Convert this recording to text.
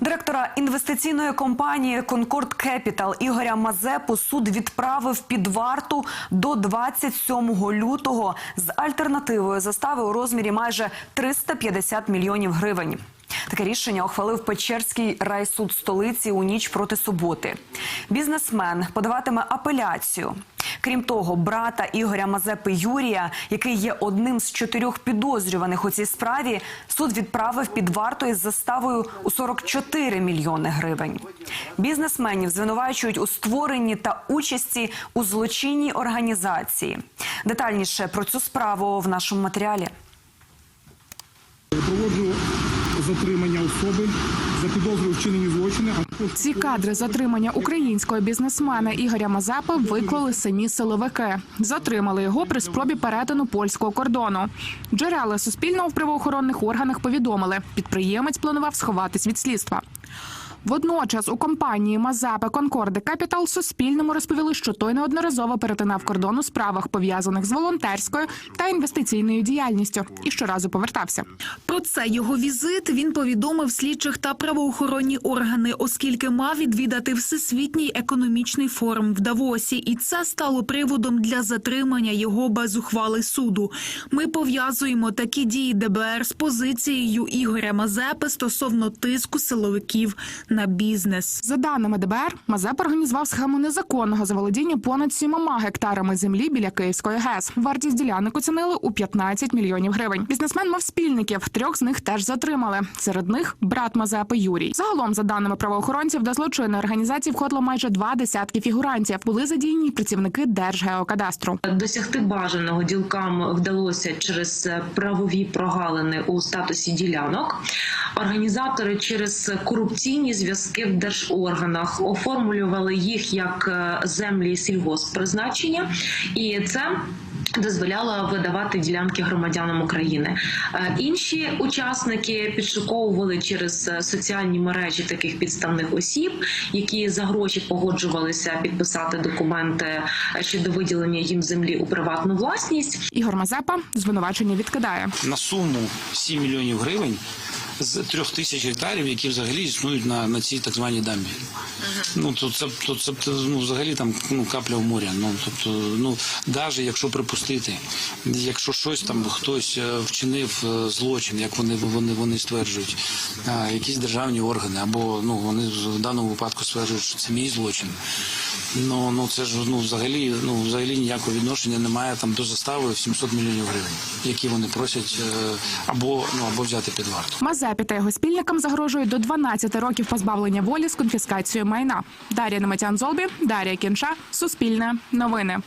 Директора інвестиційної компанії Конкорд Кепітал Ігоря Мазепу суд відправив під варту до 27 лютого з альтернативою застави у розмірі майже 350 мільйонів гривень. Таке рішення ухвалив Печерський райсуд столиці у ніч проти суботи. Бізнесмен подаватиме апеляцію. Крім того, брата Ігоря Мазепи Юрія, який є одним з чотирьох підозрюваних у цій справі, суд відправив під варту із заставою у 44 мільйони гривень. Бізнесменів звинувачують у створенні та участі у злочинній організації. Детальніше про цю справу в нашому матеріалі. Проводжу затримання особи за підозрою вчинені злочини, Ці кадри затримання українського бізнесмена Ігоря Мазепи виклали самі силовики. Затримали його при спробі перетину польського кордону. Джерела Суспільного в правоохоронних органах повідомили, підприємець планував сховатись від слідства. Водночас у компанії Мазепи Конкорди Капітал Суспільному розповіли, що той неодноразово перетинав кордон у справах пов'язаних з волонтерською та інвестиційною діяльністю і щоразу повертався. Про це його візит він повідомив слідчих та правоохоронні органи, оскільки мав відвідати всесвітній економічний форум в Давосі, і це стало приводом для затримання його без ухвали суду. Ми пов'язуємо такі дії ДБР з позицією Ігоря Мазепи стосовно тиску силовиків на бізнес. За даними ДБР, Мазеп організував схему незаконного заволодіння понад сімома гектарами землі біля Київської ГЕС. Вартість ділянок оцінили у 15 мільйонів гривень. Бізнесмен мав спільників. Трьох з них теж затримали. Серед них брат Мазепи Юрій. Загалом, за даними правоохоронців, до злочинної організації входило майже два десятки фігурантів. Були задіяні працівники Держгеокадастру. Досягти бажаного ділкам вдалося через правові прогалини у статусі ділянок. Організатори через корупційні зв'язки в держорганах оформлювали їх як е, землі сільгосппризначення, і це. Дозволяло видавати ділянки громадянам України. Е, Інші учасники підшуковували через е, соціальні мережі таких підставних осіб, які за гроші погоджувалися підписати документи е, щодо виділення їм землі у приватну власність. Ігор Мазепа звинувачення відкидає. на суму 7 мільйонів гривень з трьох тисяч гектарів, які взагалі існують на, на цій так званій дамбі. Ну то це то це ну, взагалі там ну капля в морі. Ну тобто, ну навіть якщо припустити, якщо щось там хтось е, вчинив е, злочин, як вони вони, вони стверджують, а, якісь державні органи, або ну вони в даному випадку стверджують, що це мій злочин. Ну ну це ж ну взагалі ну взагалі ніякого відношення немає там до застави в 700 мільйонів гривень, які вони просять е, або ну або взяти під варту. Мазепі та його спільникам загрожують до 12 років позбавлення волі з конфіскацією майна. Дар'я Неметян Золбі, Дар'я Кінша, Суспільне, Новини.